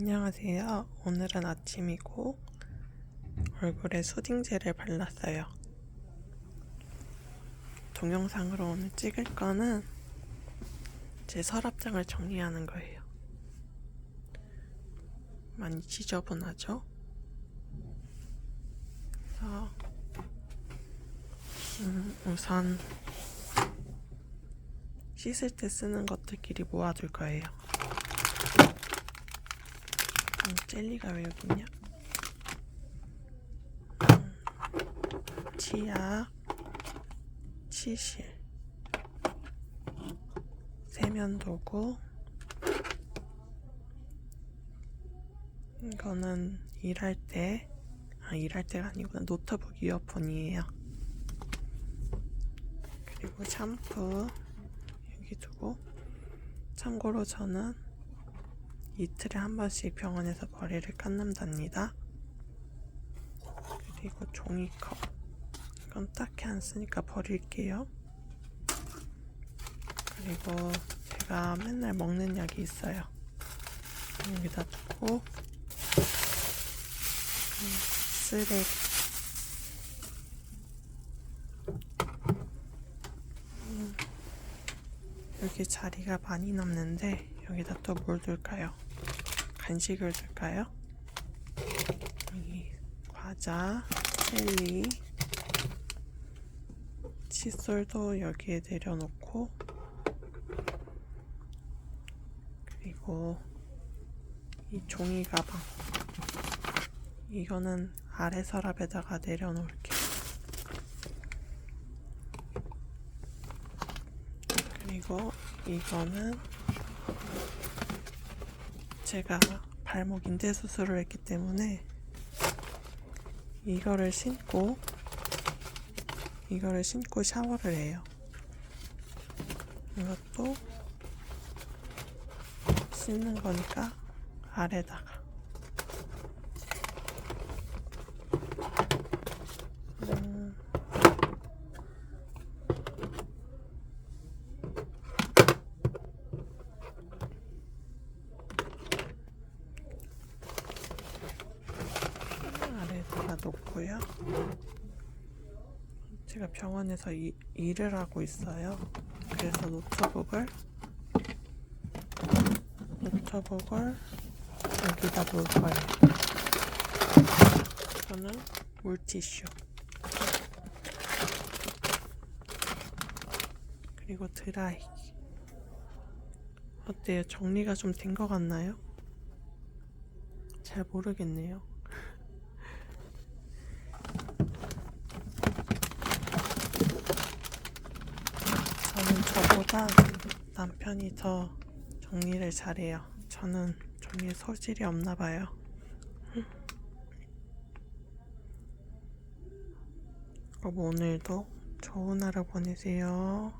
안녕하세요. 오늘은 아침이고 얼굴에 수딩젤을 발랐어요. 동영상으로 오늘 찍을 거는 제 서랍장을 정리하는 거예요. 많이 지저분하죠? 그래서 음, 우선 씻을 때 쓰는 것들끼리 모아둘 거예요. 음, 젤리가 왜 여기 있냐? 음, 치약, 치실, 세면도구. 이거는 일할 때, 아, 일할 때가 아니구나. 노트북 이어폰이에요. 그리고 샴푸, 여기 두고. 참고로 저는 이틀에 한 번씩 병원에서 머리를 깎는답니다. 그리고 종이컵. 이건 딱히 안 쓰니까 버릴게요. 그리고 제가 맨날 먹는 약이 있어요. 여기다 두고 음, 쓰레기. 음, 여기 자리가 많이 남는데 여기다 또 뭘 둘까요? 간식을 둘까요? 여기 과자, 젤리, 칫솔도 여기에 내려놓고 그리고 이 종이 가방 이거는 아래 서랍에다가 내려놓을게요. 그리고 이거는 제가 발목 인대 수술을 했기 때문에 이거를 신고 이거를 신고 샤워를 해요. 이것도 씻는 거니까 아래다가 음, 아래다가 놓고요. 제가 병원에서 이- 일을 하고 있어요. 그래서 노트북을 노트북을 여기다 놓을 거예요. 저는 물티슈 그리고 드라이기 어때요? 정리가 좀 된 것 같나요? 잘 모르겠네요. 저는 저보다 남편이 더 정리를 잘해요. 저는 정리에 소질이 없나 봐요. 그럼 오늘도 좋은 하루 보내세요.